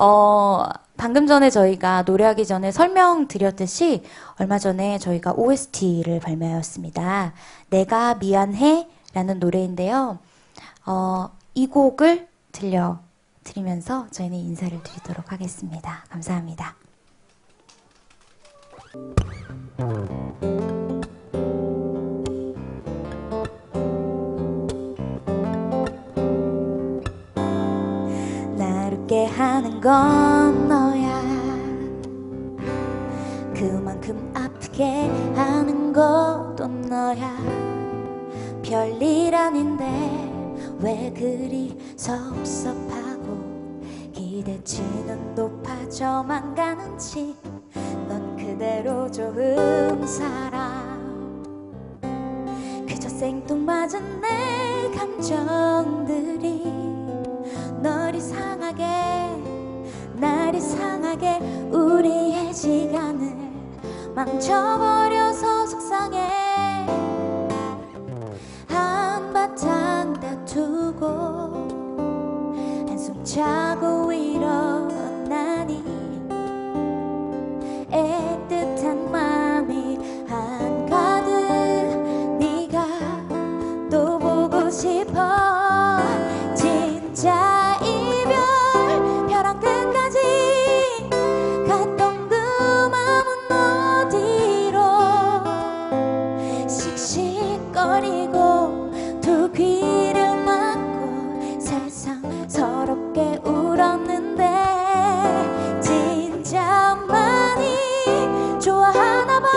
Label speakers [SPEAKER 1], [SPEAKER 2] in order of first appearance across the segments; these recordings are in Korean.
[SPEAKER 1] 어, 방금 전에 저희가 노래하기 전에 설명드렸듯이 얼마 전에 저희가 OST를 발매하였습니다. 내가 미안해 라는 노래인데요. 어, 이 곡을 들려드리면서 저희는 인사를 드리도록 하겠습니다. 감사합니다. 날 웃게 하는 건 너야. 그만큼 아프게 하는 것도 너야. 별일 아닌데 왜 그리 섭섭하고 기대치는 높아져만 가는지. 넌 그대로 좋은 사람. 그저 생뚱맞은 내 감정들이 널 이상하게 날 이상하게 우리의 시간을 망쳐버려서 속상해. 한바탕 다투고 한숨 자고 일어나니 씩씩거리고 두 귀를 막고 세상 서럽게 울었는데 진짜 많이 좋아하나 봐.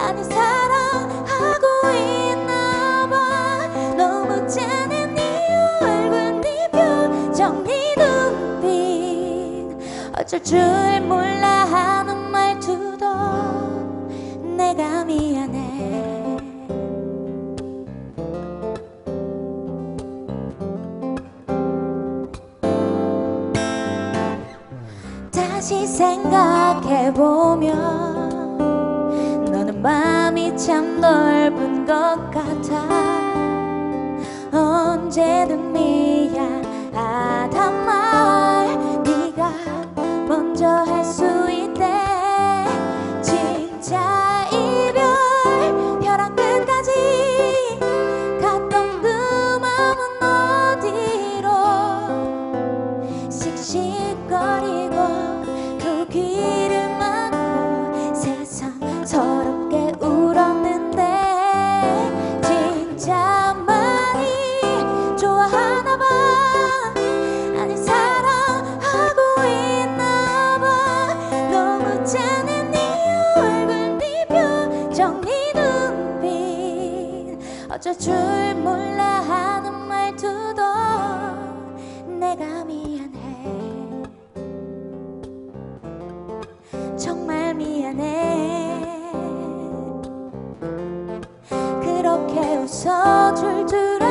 [SPEAKER 1] 아니 사랑하고 있나 봐. 너무 짠해 네 얼굴 네 표정 네 눈빛. 어쩔 줄 몰라 하는 다시 생각해보면 너는 마음이 참 넓은 것 같아. 언제든 미안하 어쩔 줄 몰라 하는 말투도 내가 미안해. 정말 미안해. 그렇게 웃어줄 줄